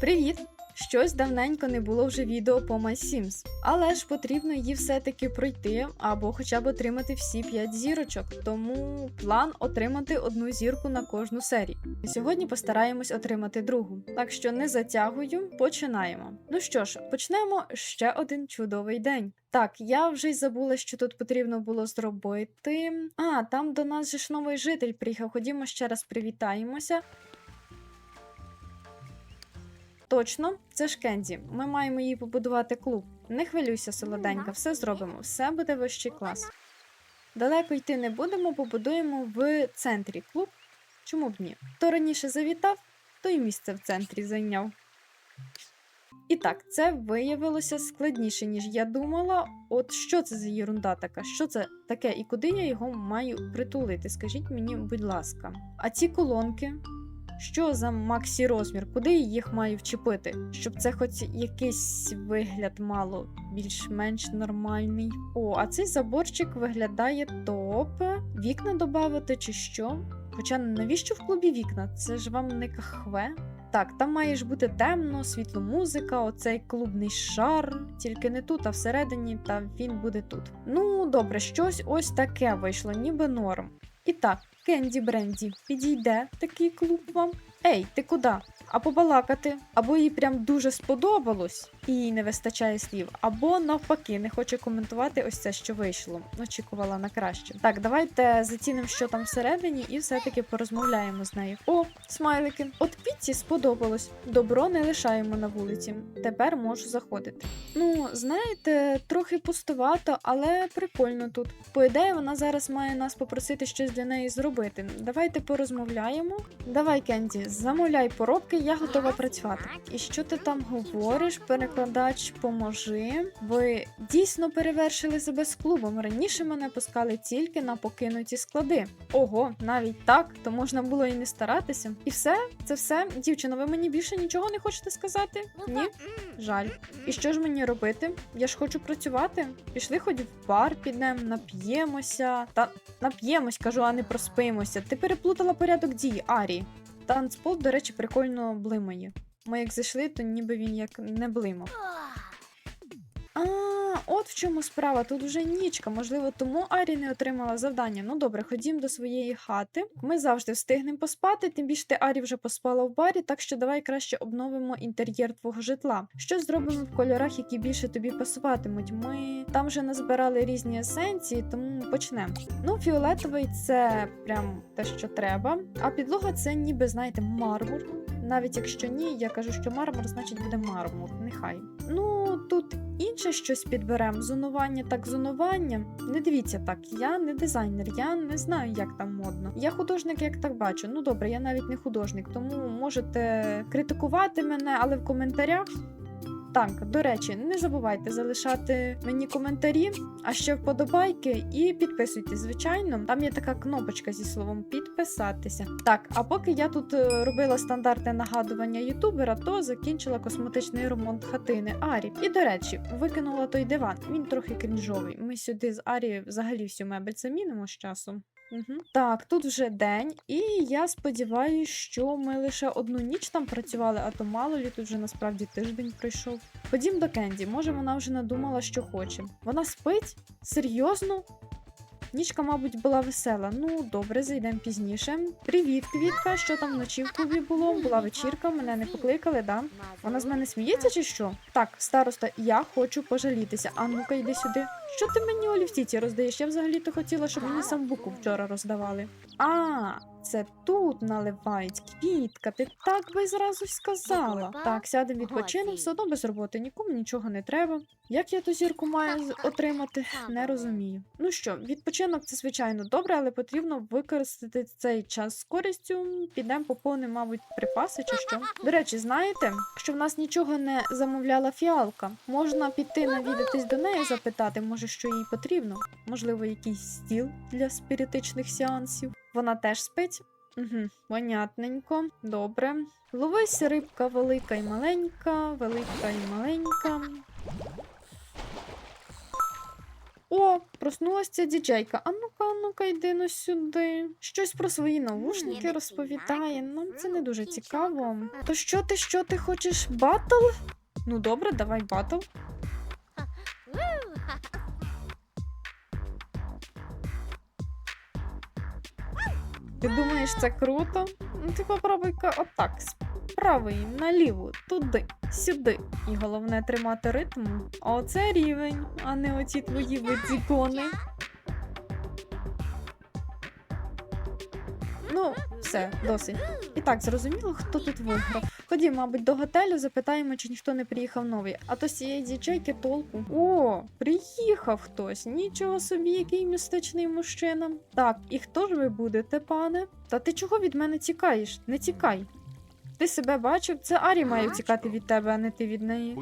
Привіт! Щось давненько не було вже відео по My Sims. Але ж потрібно її все-таки пройти або хоча б отримати всі 5 зірочок. Тому план отримати одну зірку на кожну серію. Сьогодні постараємось отримати другу. Так що не затягую, починаємо. Ну що ж, почнемо ще один чудовий день. Так, я вже й забула, що тут потрібно було зробити. А, там до нас же ж новий житель приїхав. Ходімо ще раз привітаємося. Точно, це ж Кенді. Ми маємо їй побудувати клуб. Не хвилюйся, солоденька, все зробимо, все буде вищий клас. Далеко йти не будемо, побудуємо в центрі клуб. Чому б ні? Хто раніше завітав, то й місце в центрі зайняв. І так, це виявилося складніше, ніж я думала. От що це за єрунда така? Що це таке і куди я його маю притулити? Скажіть мені, будь ласка. А ці колонки, що за максі розмір? Куди їх маю вчепити? Щоб це хоч якийсь вигляд мало більш-менш нормальний. О, а цей заборчик виглядає топ. Вікна додати чи що? Хоча навіщо в клубі вікна? Це ж вам не кахве. Так, там має ж бути темно, світло музика, оцей клубний шар, тільки не тут, а всередині, та він буде тут. Ну, добре, щось ось таке вийшло, ніби норм. І так, Кенді Бренді, підійде такий клуб вам. Ей, ти куди? А побалакати, або їй прям дуже сподобалось і їй не вистачає слів, або навпаки, не хоче коментувати ось це, що вийшло. Очікувала на краще. Так, давайте зацінимо, що там всередині, і все-таки порозмовляємо з нею. О, смайлики! От Пітці сподобалось. Добро не лишаємо на вулиці. Тепер можу заходити. Ну, знаєте, трохи пустувато, але прикольно тут. По ідеї, вона зараз має нас попросити щось для неї зробити. Давайте порозмовляємо. Давай, Кенді, замовляй поробки, я готова працювати. І що ти там говориш? Перекладач, поможи. Ви дійсно перевершили себе з клубом. Раніше мене пускали тільки на покинуті склади. Ого, навіть так, то можна було і не старатися. І все, це все. Дівчино, ви мені більше нічого не хочете сказати? Ні? Жаль. І що ж мені робити? Я ж хочу працювати. Пішли хоч в бар, підемо, нап'ємося. Та нап'ємось, кажу, а не проспимося. Ти переплутала порядок дій, Арі. Танцпол, до речі, прикольно блимає. Ми як зайшли, то ніби він як не блимав. От в чому справа. Тут вже нічка. Можливо, тому Арі не отримала завдання. Ну добре, ходім до своєї хати. Ми завжди встигнемо поспати. Тим більше ти Арі вже поспала в барі, так що давай краще обновимо інтер'єр твого житла. Що зробимо в кольорах, які більше тобі пасуватимуть? Ми там вже назбирали різні есенції, тому почнемо. Ну, фіолетовий це прям те, що треба. А підлога це ніби, знаєте, мармур. Навіть якщо ні, я кажу, що мармур, значить буде мармур. Нехай. Ну тут інше щось підберемо. Зонування так зонування. Не дивіться так, я не дизайнер, я не знаю, як там модно. Я художник, як так бачу. Ну добре, я навіть не художник, тому можете критикувати мене, але в коментарях. Так, до речі, не забувайте залишати мені коментарі, а ще вподобайки і підписуйтесь, звичайно. Там є така кнопочка зі словом підписатися. Так, а поки я тут е, робила стандартне нагадування ютубера, то закінчила косметичний ремонт хатини Арі. І до речі, викинула той диван. Він трохи крінжовий. Ми сюди з Арі взагалі всю мебель замінимо з часом. Угу. Так, тут вже день, і я сподіваюся, що ми лише одну ніч там працювали, а то мало лі тут вже насправді тиждень пройшов. Ходім до Кенді, може вона вже надумала, що хоче. Вона спить? Серйозно? Нічка, мабуть, була весела. Ну, добре, зайдемо пізніше. Привіт, квітка. Що там вночі в клубі було? Була вечірка, мене не покликали, да? Вона з мене сміється чи що? Так, староста, я хочу пожалітися. А ну-ка, йди сюди. Що ти мені олівці роздаєш? Я взагалі-то хотіла, щоб мені самбуку вчора роздавали. А, це тут наливають. Квітка, ти так би зразу й сказала. Так, сядемо відпочинемо, все одно без роботи, нікому нічого не треба. Як я ту зірку маю отримати, не розумію. Ну що, відпочинок це звичайно добре, але потрібно використати цей час з користю. Підемо поповнимо, мабуть, припаси чи що. До речі, знаєте, що в нас нічого не замовляла фіалка, можна піти навідатись до неї, запитати, може, що їй потрібно. Можливо, якийсь стіл для спіритичних сеансів. Вона теж спить. Угу, понятненько, добре. Ловись рибка велика і маленька, велика і маленька. О, проснулася ця діджейка. А ну-ка, а ну-ка, йди ну сюди. Щось про свої навушники розповідає. Нам це не дуже цікаво. То що ти, що ти хочеш? Батл? Ну добре, давай батл. Ти думаєш, це круто? Ну ти попробуй-ка отак. Правий, наліво, туди, сюди. І головне тримати ритм. Оце рівень, а не оці твої видзікони. Ну, все, досить. Так, зрозуміло, хто тут виграв. Ходім, мабуть, до готелю запитаємо, чи ніхто не приїхав новий. А то з цієї дівчайки толку. О, приїхав хтось. Нічого собі, який містичний мужчина. Так, і хто ж ви будете, пане? Та ти чого від мене тікаєш? Не тікай. Ти себе бачив? Це Арі має втікати від тебе, а не ти від неї.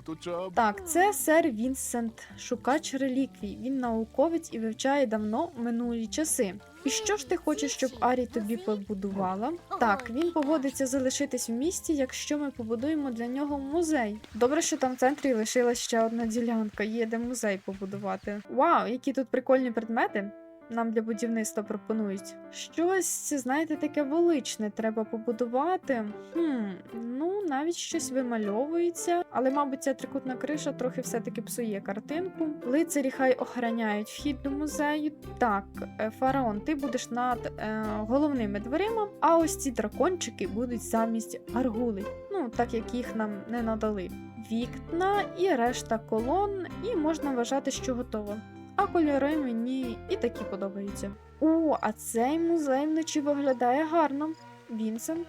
Так, це сер Вінсент, шукач реліквій. Він науковець і вивчає давно минулі часи. І що ж ти хочеш, щоб Арі тобі побудувала? Так, він погодиться залишитись в місті, якщо ми побудуємо для нього музей. Добре, що там в центрі лишилась ще одна ділянка, є де музей побудувати. Вау, які тут прикольні предмети! Нам для будівництва пропонують. Щось, знаєте, таке величне треба побудувати. Хм, ну навіть щось вимальовується, але, мабуть, ця трикутна криша трохи все-таки псує картинку. Лицарі хай охороняють вхід до музею. Так, е, фараон, ти будеш над е, головними дверима, а ось ці дракончики будуть замість аргули. Ну, так як їх нам не надали. Вікна і решта колон, і можна вважати, що готово. А кольори мені і такі подобаються. О, а цей музей вночі виглядає гарно. Вінсент,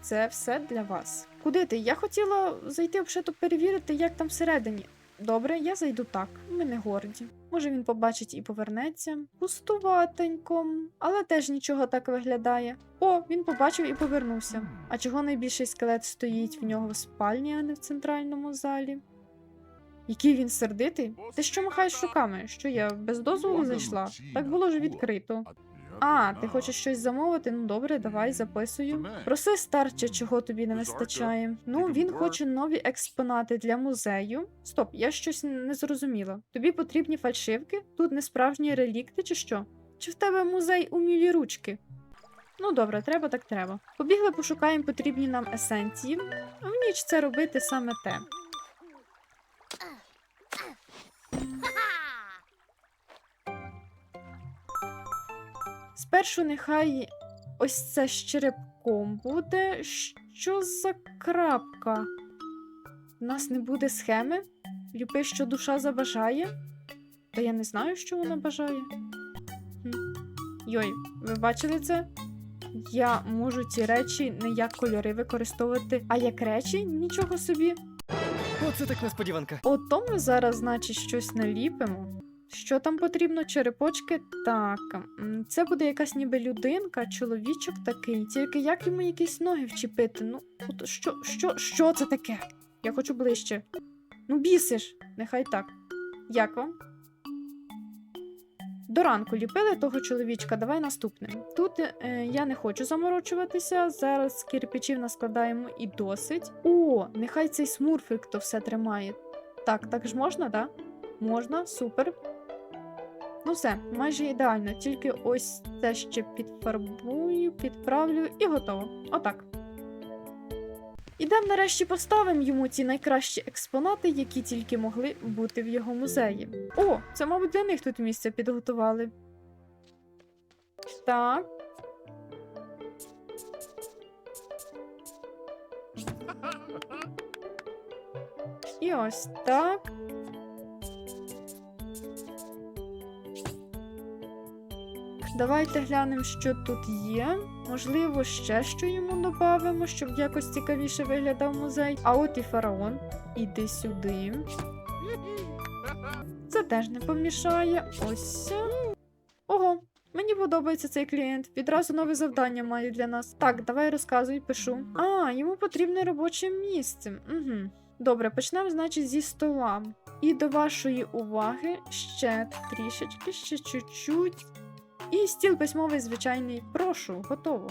це все для вас. Куди ти? Я хотіла зайти обшито перевірити, як там всередині. Добре, я зайду так. Ми не горді. Може він побачить і повернеться. Пустуватенько, але теж нічого так виглядає. О, він побачив і повернувся. А чого найбільший скелет стоїть в нього в спальні, а не в центральному залі? Який він сердитий? Ти що махаєш руками? Що я без дозволу зайшла? Так було ж відкрито. А, ти хочеш щось замовити? Ну добре, давай записую. Проси старче, чого тобі не вистачає. Ну, він хоче нові експонати для музею. Стоп, я щось не зрозуміла. Тобі потрібні фальшивки? Тут не справжні релікти, чи що? Чи в тебе музей умілі ручки? Ну добре, треба так треба. Побігли, пошукаємо потрібні нам есенції. В ніч це робити саме те. Спершу нехай ось це з черепком буде. Що за крапка? У нас не буде схеми? Люби, що душа забажає? Та я не знаю, що вона бажає. Хм. Йой, ви бачили це? Я можу ці речі не як кольори використовувати, а як речі нічого собі. Оце так несподіванка. Ото ми зараз, значить, щось наліпимо. Що там потрібно? Черепочки? Так. Це буде якась ніби людинка, чоловічок такий. Тільки як йому якісь ноги вчепити? Ну, от що, що, що це таке? Я хочу ближче. Ну, бісиш, нехай так. Як вам? До ранку ліпили того чоловічка, давай наступним. Тут е, я не хочу заморочуватися. Зараз кирпичів наскладаємо і досить. О, нехай цей смурфик то все тримає. Так, так ж можна? Да? Можна, супер. Ну все, майже ідеально. Тільки ось це ще підфарбую, підправлю і готово. Отак. Ідемо нарешті поставимо йому ці найкращі експонати, які тільки могли бути в його музеї. О, це, мабуть, для них тут місце підготували. Так. І ось так. Давайте глянемо, що тут є. Можливо, ще що йому додамо, щоб якось цікавіше виглядав музей. А от і фараон. Іди сюди. Це теж не помішає. Ось. Ого, мені подобається цей клієнт. Відразу нове завдання має для нас. Так, давай розказуй, пишу. А, йому потрібне робоче місце. Угу. Добре, почнемо, значить, зі стола. І до вашої уваги ще трішечки, ще чуть-чуть. І стіл письмовий звичайний. Прошу, готово.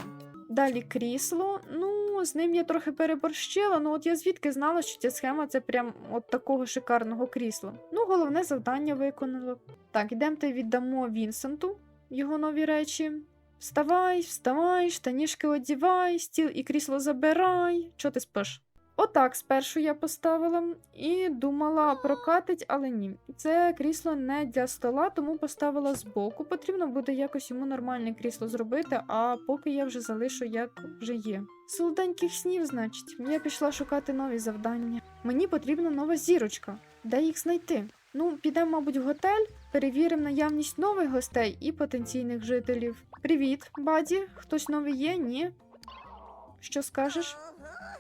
Далі крісло. Ну, з ним я трохи переборщила, ну от я звідки знала, що ця схема це прям от такого шикарного крісла. Ну, головне завдання виконала. Так, ідемте віддамо Вінсенту його нові речі. Вставай, вставай, штанішки одівай, стіл і крісло забирай. Чого ти спиш? Отак спершу я поставила і думала прокатить, але ні. Це крісло не для стола, тому поставила збоку. Потрібно буде якось йому нормальне крісло зробити, а поки я вже залишу, як вже є. Солоденьких снів, значить, я пішла шукати нові завдання. Мені потрібна нова зірочка. Де їх знайти? Ну, підемо, мабуть, в готель, перевіримо наявність нових гостей і потенційних жителів. Привіт, баді. Хтось новий є? Ні. Що скажеш?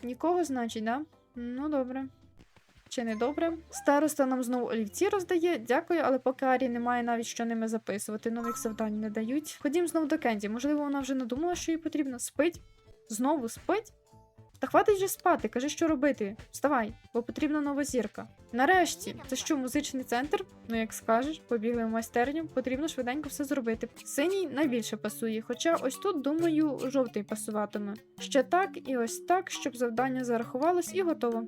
Нікого, значить, да? Ну, добре. Чи не добре? Староста нам знову олівці роздає. Дякую, але поки Арі немає навіть що ними записувати, нових завдань не дають. Ходім знову до Кенді. Можливо, вона вже надумала, що їй потрібно. Спить? Знову спить? Та хватить же спати, кажи, що робити. Вставай, бо потрібна нова зірка. Нарешті, це що, музичний центр? Ну, як скажеш, побігли в майстерню, потрібно швиденько все зробити. Синій найбільше пасує, хоча ось тут, думаю, жовтий пасуватиме. Ще так і ось так, щоб завдання зарахувалось і готово.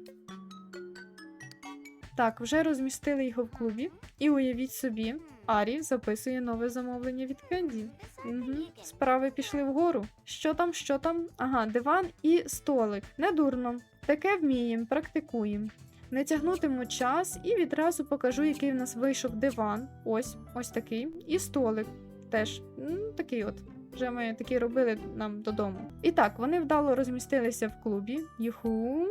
Так, вже розмістили його в клубі. І уявіть собі, Арі записує нове замовлення від Кенді. Угу. Справи пішли вгору. Що там, що там? Ага, диван і столик. Недурно. Таке вміємо, практикуємо. Не тягнутиму час і відразу покажу, який в нас вийшов диван. Ось, ось такий. І столик теж. Такий от. Вже ми такі робили нам додому. І так, вони вдало розмістилися в клубі. Юху.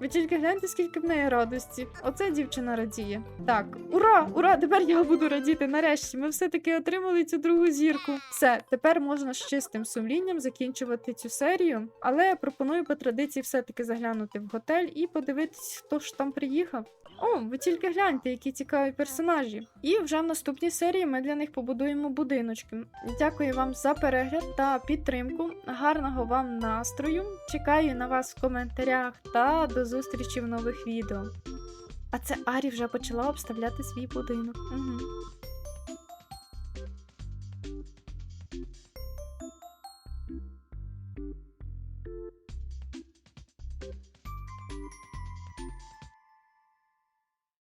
Ви тільки гляньте, скільки в неї радості. Оце дівчина радіє. Так, ура! Ура! Тепер я буду радіти. Нарешті ми все-таки отримали цю другу зірку. Все, тепер можна з чистим сумлінням закінчувати цю серію. Але я пропоную по традиції все-таки заглянути в готель і подивитись, хто ж там приїхав. О, ви тільки гляньте, які цікаві персонажі. І вже в наступній серії ми для них побудуємо будиночки. Дякую вам за перегляд та підтримку. Гарного вам настрою. Чекаю на вас в коментарях та до зустрічі в нових відео. А це Арі вже почала обставляти свій будинок. Угу.